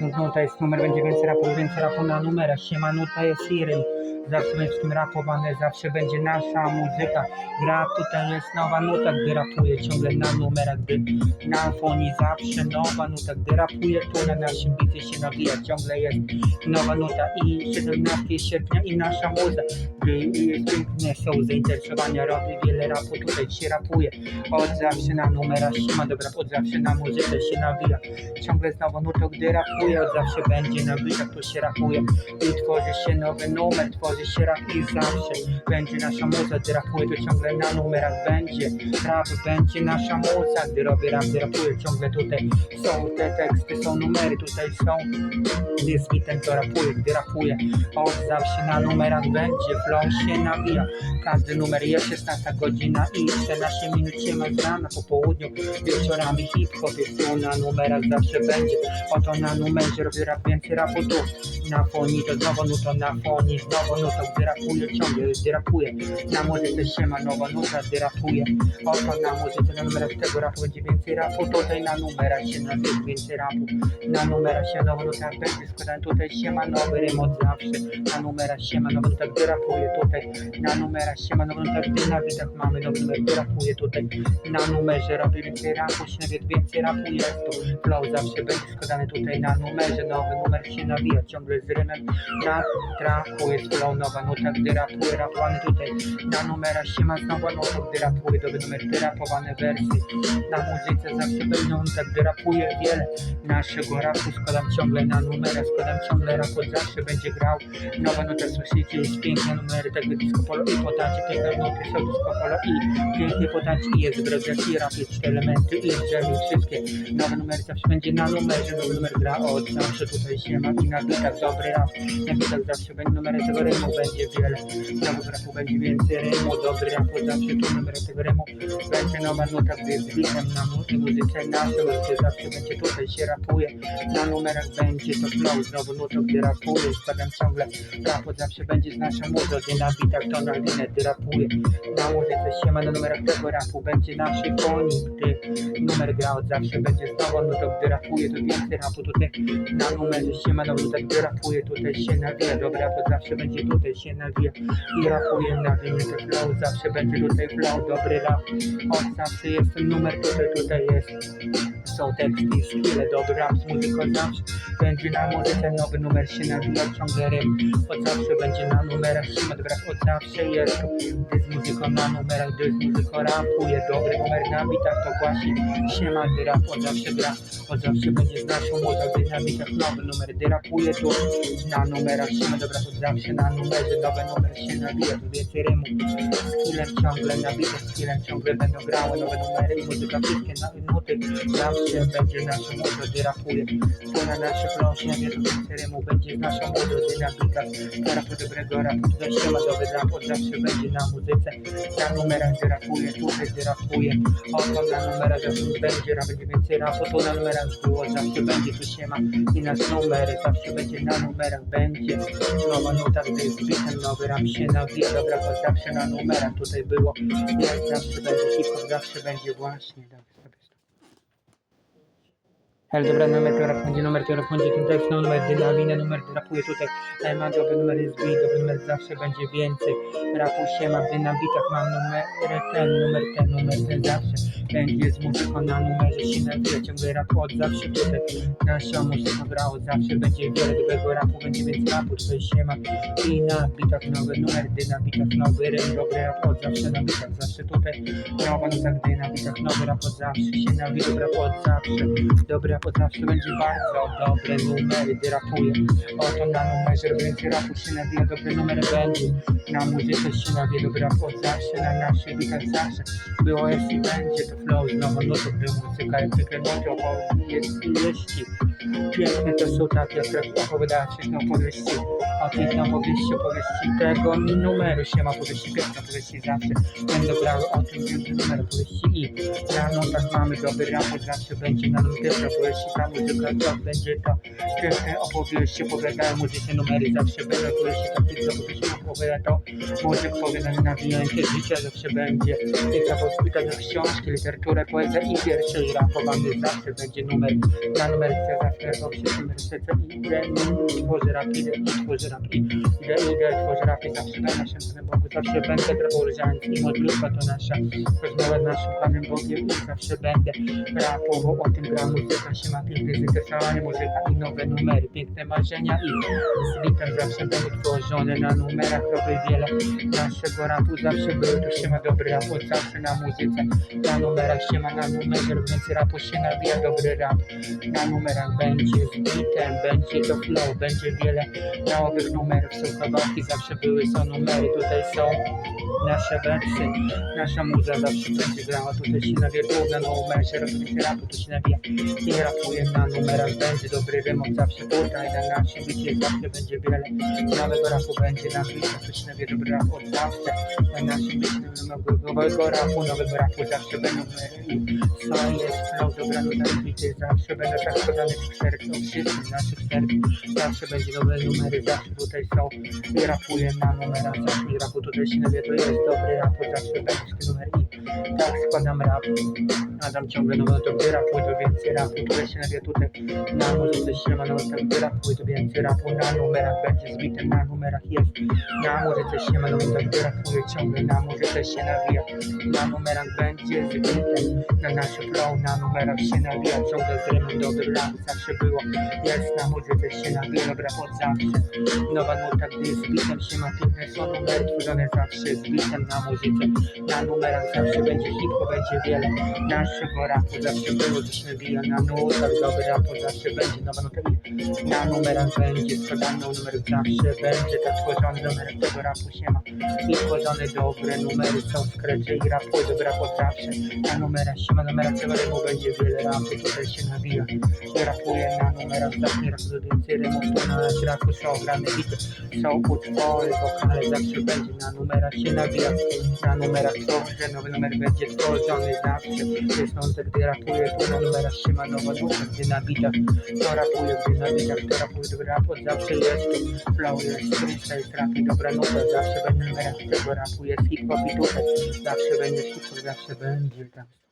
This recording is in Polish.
No to jest numer, będzie więcej rapu, więcej rapu na numerach. Siemano, to jest Irym. Zawsze będzie w tym rapowane, zawsze będzie nasza muzyka. Gra tutaj jest nowa nuta, gdy rapuje ciągle na numerach, gdy na fonii zawsze nowa nuta, gdy rapuje tu na naszym bicie się nawija, ciągle jest nowa nuta i 17 sierpnia i nasza muza, gdy jest pięknie, są zainteresowania, robi wiele rapu, tutaj się rapuje, od zawsze na numerach siema, dobra, od zawsze na muzyce się nawija, ciągle znowu nutą, gdy rapuje, od zawsze będzie na bitach, tu się rapuje. I tworzy się nowy numer, tworzy się rap i zawsze będzie nasza muza, gdy rapuje, to ciągle na numerach będzie, rap będzie nasza muza, gdy robię rap, gdy rapuje, ciągle tutaj są te teksty, są numery, tutaj są. Gdy z bitem to rapuje, gdy rapuje, od zawsze na numerach będzie, flow się nawija, każdy numer jest 16 godzina i 14 minut się ma znana po południu, wieczorami hip-hop jest tu na numerach zawsze będzie, oto na numerze robię rap, więcej rapu tu, na fonii to znowu nuto, na fonii znowu nuto, gdy rapuje ciągle, gdy rapuje, na muzyce się ma nowa nuta, gdy rapuje, oto na muzyce, na numerach tego rapu będzie więcej rapu, tutaj na numerach się nawija więcej rapu, na numerach się nowa nuta będzie składana, tutaj się ma nowy rym od zawsze, na numerach się ma nowa nuta, gdy rapuje tutaj, na numerach się ma nowa nuta, gdy na bitach mamy nowy numer, gdy rapuje tutaj, na numerze robię więcej rapu, się nawija więcej rapu jest tu, flow zawsze będzie składany tutaj na numerze, nowy numer się nawija ciągle z rymem, na traku jest flow, nowa nuta, gdy rapuje, rapowany tutaj, na numerach się ma znowu nuta, gdy rapuje, nowy numer, gdy rapowane wersy, na muzyce zawsze będą nuta, gdy rapuje wiele, naszego rapu. Składam ciągle na numerach, składam ciągle rap zawsze będzie grał, nowa nuta słyszycie, jest piękne numery, tak disco polo i podacie, piękne nuty są disco polo i pięknie podacie i jest brodek i rap, jest elementy i jest wszystkie, nowe numery zawsze będzie na numerze, nowy numer gra od zawsze tutaj się ma i na bitach dobry rap, na bitach zawsze będzie numery tego rymu, będzie wiele, nowego rapu będzie więcej rymu, dobry rap od zawsze tu numery tego rymu, będzie nowa nuta, gdy jest bitem na mu- muzyce naszej, gdzie zawsze będzie tutaj się rapuje, na numerach będzie to flow, znowu nutą, gdy rapuje, składam ciągle rap, od zawsze będzie z naszą muzą, gdy na bitach to na linę, gdy rapuje, na muzyce się ma na numerach tego rapu, będzie naszej koni, gdy numer gra od zawsze będzie znowu nutą, gdy rapuje, to więcej rapu tutaj, na numerze się ma na nutę, gdy rapuje, tutaj się nawija, dobra, od zawsze będzie tutaj się nawija. I rapuje na to flow, zawsze będzie tutaj flow, dobry rap, od zawsze jest ten numer, tutaj, tutaj jest. Są teksty, skille, dobry rap z muzyką zawsze będzie na muzyce, nowy numer się nawija, ciągle. Rym, od zawsze będzie na numerach, się dobra, od zawsze jest, gdy z muzyką na numerach, gdy z muzyką rapuje, dobry numer na bitach, to właśnie się ma, gdy rap od zawsze gra, od zawsze będzie z naszą muzą, gdy na bitach nowy numer, gdy rapuje tu, na numerach się dobra, od zawsze na numerze, nowy numer się nawija, tu więcej rymu, skillem ciągle nabite, skillem ciągle będą grały nowe numery. Muzyka, wszystkie nowe nuty, zawsze będzie naszą muzą, gdy rapuje, tu na naszych lośnie, wie, tu więcej rymu, będzie z naszą muzą, gdy na bitach, rapu dobrego rapu, tutaj się ma dobry rap, zawsze będzie na muzyce, na numerach, gdy rapuje, tutaj gdy rapuje, oto na numerach zawsze będzie, rap, będzie więcej rapu, tu na numerach było, zawsze będzie, tu się ma i nasz numery, zawsze będzie na numerach, będzie nowa nuta, gdy jest bitem, nowy rap się nawija, bo zawsze na numerach tutaj było, jak zawsze będzie hip-hop, zawsze będzie właśnie, tak, sobie Ale dobra, numer to rap będzie, numer to rap będzie, ten tekst, no, numer dynamina, numer rapuje tutaj, ale ma dobry numer jest beat, dobry numer zawsze będzie więcej, rapu się ma, bitach mam numer ten, numer ten, numer ten zawsze będzie z muzyką na numerze się nawija, ciągle rap od zawsze tutaj, nasza muzyka od zawsze będzie wiele dobrego rapu, będzie więcej rapu, tutaj się i na bitach nowy numer, na bitach nowy rym, dobry rap od zawsze na bitach, zawsze tutaj. Nowa gdy na bitach nowy rap od zawsze się dobry rap od zawsze, dobry rap od zawsze będzie bardzo dobre numery, gdy rapuje, oto na numerze więcej rapu się nawija, dobry numer będzie, na muzyce się nawija, dobry rap od zawsze, na naszych bitach zawsze, było jest i będzie no gdy muzyka, zwykle moto, jest jeśli piękne to są takie, jak opowiadała wcześniej opowieści, o tych opowieści, opowieści tego numeru się ma, opowieści piękne, opowieści zawsze będą brały o tym piękny numer, opowieści i na notach mamy dobry raport, zawsze będzie na nutę opowieści, ta muzyka to będzie to piękne opowieści, opowiadają muzyce numery, zawsze będą opowieści, takie opowieści opowiada to, muzyk opowiada na wyjęcie życia, zawsze będzie, tych opowieści, książki, literaturę, poezję i wiersze i rapowany zawsze będzie numer na numerce zawsze przy numerce i idę, tworzę rap, idę i tworzę rap, i idę, idę, tworzę rap i zawsze będę naszym Panem Bogu, zawsze będę draporżając i modlitwa to nasza rozmowa naszym Panem Bogiem i zawsze będę rapował o tym gra muzyka się ma piękny zainteresowanie muzyka i nowe numery, piękne marzenia i z bitem zawsze będą tworzone na numerach, robię wiele naszego rapu, zawsze się ma dobry rap, od zawsze na muzyce, na numerach się ma na numerze, więc rapu się nabija dobry rap, na numerach będzie z bitem, będzie to flow, będzie wiele nowych numerów, są zawsze były, są numery, tutaj są nasze wersy, nasza muza zawsze będzie grała, tutaj się nawija na numerze, robię rapu, tu się nawija i rapuję na numerach, będzie dobry remont zawsze tutaj, na naszym bicie zawsze będzie wiele nowego rapu, będzie na bicie, tu się nawija dobry rap od zawsze, na naszym bicie nowego, nowego rapu, nowego rapu zawsze będą co jest flow, dobra nuta i bity, zawsze będą tak podane w serc, o wszystkich naszych serc, zawsze będzie nowe numery, zawsze tutaj są. I rapuję na numerach, zawsze i rapu tutaj się nawija, to jest dobry rap, zawsze będzie numer i tak składam rap, Adam ciągle nowe to rapuj, to więcej rapu, tutaj się nawija tutaj na muzyce się ma nowe to więcej rapu, na numerach będzie zbite, na numerach jest, na muzyce się ma nowe to rapuje ciągle, na muzyce się nawija, na numerach będzie zbite, na nasze flow, na numerach się nawija, ciągle z rymem dobry rap, zawsze było, jest na muzyce się nawija, dobra od zawsze, nowa nuta, gdy z bitem się ma piękne są numery tworzone zawsze, z bitem na muzyce, na numerach zawsze będzie hip-hop, będzie wiele, naszego rapu zawsze było, gdzieś nabija na nutach, dobry rapu zawsze będzie, nowa nuta na numerach będzie, składany numer zawsze będzie, tak tworzony numer tego rapu się ma i tworzone dobre numery są skrecze i rapu, dobry rap od zawsze, na numerach się ma, numerach tego rymu będzie wiele rapu, tutaj się nabija. I rapuje na numerach, zawsze rapu więcej rymów, to na rapu są grane bity, są utwory, wokale zawsze będzie, na numerach się nabija, na numerach tworzę, nowy numer będzie tworzony zawsze, on tak, gdy rapuje, to na numerach się ma nowa nuta, gdy na bitach, to rapuje, gdy na bitach, to dobry rap od zawsze jest, flow jest, freestyle, trap dobra nuta, zawsze będzie w numerach tego rapu, jest hip-hop i tutaj, zawsze będzie hip-hop, zawsze będzie, tak.